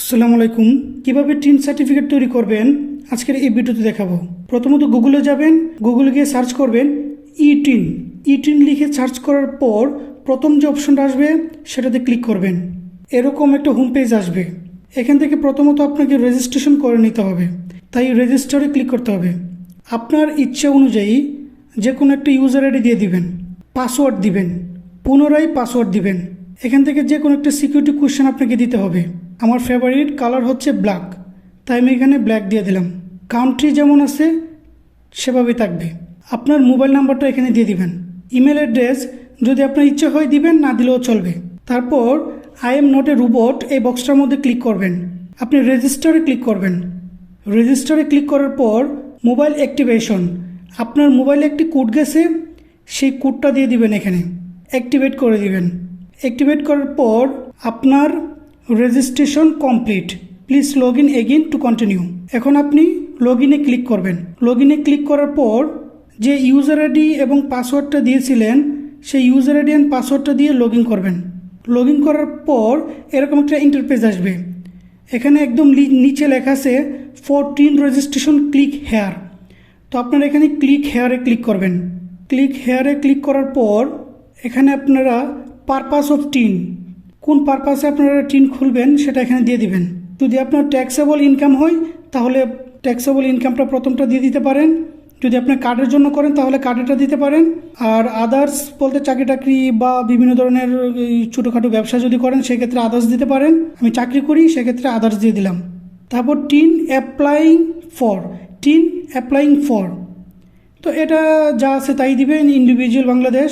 আসসালামু আলাইকুম। কীভাবে টিন সার্টিফিকেট তৈরি করবেন? আজকের এই ভিডিওতে দেখাবো। প্রথমত গুগলে যাবেন, গুগলে গিয়ে সার্চ করবেন ই টিন ই টিন লিখে সার্চ করার পর প্রথম যে অপশনটা আসবে, সেটাতে ক্লিক করবেন। এরকম একটা হোম পেজ আসবে। এখান থেকে প্রথমত আপনাকে রেজিস্ট্রেশন করে নিতে হবে। তাই রেজিস্টারে ক্লিক করতে হবে। আপনার ইচ্ছা অনুযায়ী যে কোনো একটা ইউজার আইডি দিয়ে দিবেন পাসওয়ার্ড দিবেন, পুনরায় পাসওয়ার্ড দিবেন। এখান থেকে যে কোনো একটা সিকিউরিটি কোশ্চেন আপনাকে দিতে হবে। আমার ফেভারিট কালার হচ্ছে ব্ল্যাক তাই আমি এখানে ব্ল্যাক দিয়ে দিলাম। কাউন্ট্রি যেমন আছে, সেভাবেই থাকবে। আপনার মোবাইল নাম্বারটা এখানে দিয়ে দিবেন। ইমেল অ্যাড্রেস যদি আপনার ইচ্ছে হয় দিবেন, না দিলেও চলবে। তারপর I am not a robot এই বক্সটার মধ্যে ক্লিক করবেন। আপনি রেজিস্টারে ক্লিক করবেন। রেজিস্টারে ক্লিক করার পর মোবাইল অ্যাক্টিভেশন আপনার মোবাইলে একটি কোড গেছে, সেই কোডটা দিয়ে দিবেন এখানে। অ্যাক্টিভেট করে দিবেন। অ্যাক্টিভেট করার পর, আপনার registration complete please log in again to continue এখন আপনি লগ ইনে ক্লিক করবেন। লগ ইনে ক্লিক করার পর যে ইউজার আইডি এবং পাসওয়ার্ডটা দিয়েছিলেন, সেই ইউজার আইডি অ্যান্ড পাসওয়ার্ডটা দিয়ে লগ ইন করবেন। লগ ইন করার পর এরকম একটা ইন্টারপেজ আসবে। এখানে একদম নিচে লেখা আছে for TIN registration click here তো আপনারা এখানে ক্লিক হেয়ারে ক্লিক করবেন। ক্লিক হেয়ারে ক্লিক করার পর এখানে আপনারা পারপাস অফ টিন কোন পারপাসে আপনারা টিন খুলবেন সেটা এখানে দিয়ে দিবেন। যদি আপনার ট্যাক্সেবল ইনকাম হয়, তাহলে ট্যাক্সেবল ইনকামটা প্রথমটা দিয়ে দিতে পারেন। যদি আপনি কার্ডের জন্য করেন, তাহলে কার্ডেরটা দিতে পারেন। আর আদার্স বলতে চাকরি টাকরি বা বিভিন্ন ধরনের ছোটোখাটো ব্যবসা যদি করেন, সেক্ষেত্রে আদার্স দিতে পারেন। আমি চাকরি করি, সেক্ষেত্রে আদার্স দিয়ে দিলাম। তারপর TIN applying for TIN applying for তো এটা যা আছে তাই দিবেন ইন্ডিভিজুয়াল বাংলাদেশ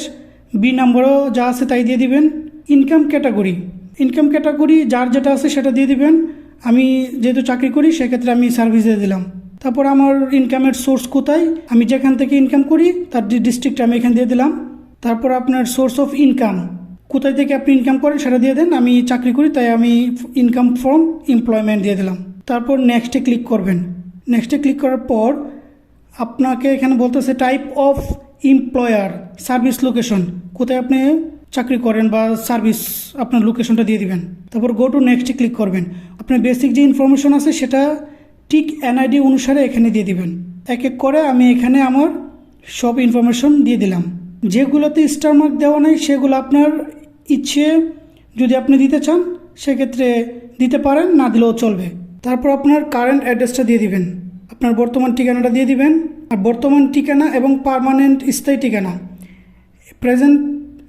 বি নাম্বারও যা আছে তাই দিয়ে দিবেন। ইনকাম ক্যাটাগরি ইনকাম ক্যাটাগরি যার যেটা আছে সেটা দিয়ে দিবেন। আমি যেহেতু চাকরি করি, সেক্ষেত্রে আমি সার্ভিস দিয়ে দিলাম। তারপর আমার ইনকামের সোর্স কোথায়? আমি যেখান থেকে ইনকাম করি, তার ডিস্ট্রিক্ট আমি এখানে দিয়ে দিলাম। তারপর আপনার সোর্স অফ ইনকাম কোথায় থেকে আপনি ইনকাম করেন সেটা দিয়ে দেন। আমি চাকরি করি, তাই আমি ইনকাম ফ্রম এমপ্লয়মেন্ট দিয়ে দিলাম। তারপর নেক্সটে ক্লিক করবেন। নেক্সটে ক্লিক করার পর আপনাকে এখানে বলতেছে type of employer service location কোথায় আপনি চাকরি করেন বা সার্ভিস আপনার লোকেশনটা দিয়ে দিবেন। তারপর গো টু নেক্সটে ক্লিক করবেন। আপনার বেসিক যে ইনফরমেশন আছে সেটা ঠিক এনআইডি অনুসারে এখানে দিয়ে দিবেন। এক এক করে আমি এখানে আমার সব ইনফরমেশন দিয়ে দিলাম। যেগুলোতে স্টার মার্ক দেওয়া নেই, সেগুলো আপনার ইচ্ছে যদি আপনি দিতে চান, সেক্ষেত্রে দিতে পারেন, না দিলেও চলবে। তারপর আপনার কারেন্ট অ্যাড্রেসটা দিয়ে দিবেন। আপনার বর্তমান ঠিকানাটা দিয়ে দিবেন। আর বর্তমান ঠিকানা এবং পার্মানেন্ট স্থায়ী ঠিকানা। প্রেজেন্ট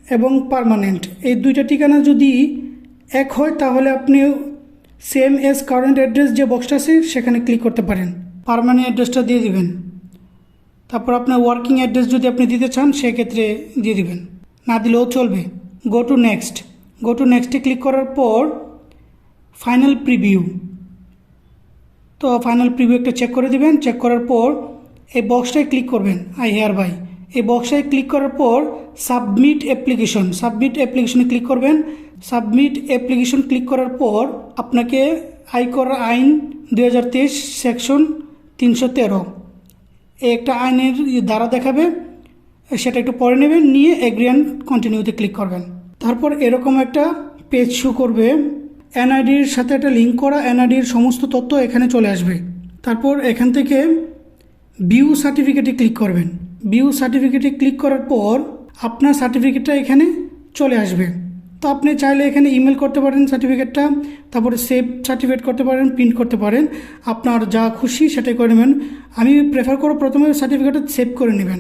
এবং পার্মানেন্ট এই দুইটা ঠিকানা যদি এক হয়, তাহলে আপনি সেম এস কারেন্ট অ্যাড্রেস যে বক্সটা আছে, সেখানে ক্লিক করতে পারেন। পার্মানেন্ট অ্যাড্রেসটা দিয়ে দিবেন। তারপর আপনার ওয়ার্কিং অ্যাড্রেস যদি আপনি দিতে চান, সেক্ষেত্রে দিয়ে দিবেন। না দিলেও চলবে। Go to next go to নেক্সটে ক্লিক করার পর ফাইনাল প্রিভিউ তো ফাইনাল প্রিভিউ একটা চেক করে দিবেন। চেক করার পর এই বক্সটায় ক্লিক করবেন আই হেয়ার বাই এই বক্সটায় ক্লিক করার পর সাবমিট অ্যাপ্লিকেশন। সাবমিট অ্যাপ্লিকেশনে ক্লিক করবেন। সাবমিট অ্যাপ্লিকেশন ক্লিক করার পর আপনাকে আয়কর আইন দুই হাজার তেইশ সেকশন তিনশো তেরো। একটা আইনের দ্বারা দেখাবে। সেটা একটু পরে নেবেন। নিয়ে এগ্রিয়ান কন্টিনিউতে ক্লিক করবেন। তারপর এরকম একটা পেজ শো করবে। এনআইডির সাথে একটা লিঙ্ক করা। এনআইডির সমস্ত তথ্য এখানে চলে আসবে। তারপর এখান থেকে বিউ সার্টিফিকেটে ক্লিক করবেন। বিউ সার্টিফিকেটে ক্লিক করার পর আপনার সার্টিফিকেটটা এখানে চলে আসবে। তো আপনি চাইলে এখানে ইমেল করতে পারেন সার্টিফিকেটটা তারপরে সেভ সার্টিফিকেট করতে পারেন প্রিন্ট করতে পারেন। আপনার যা খুশি সেটাই করে নেবেন। আমি প্রেফার করব প্রথমে সার্টিফিকেটটা সেভ করে নেবেন।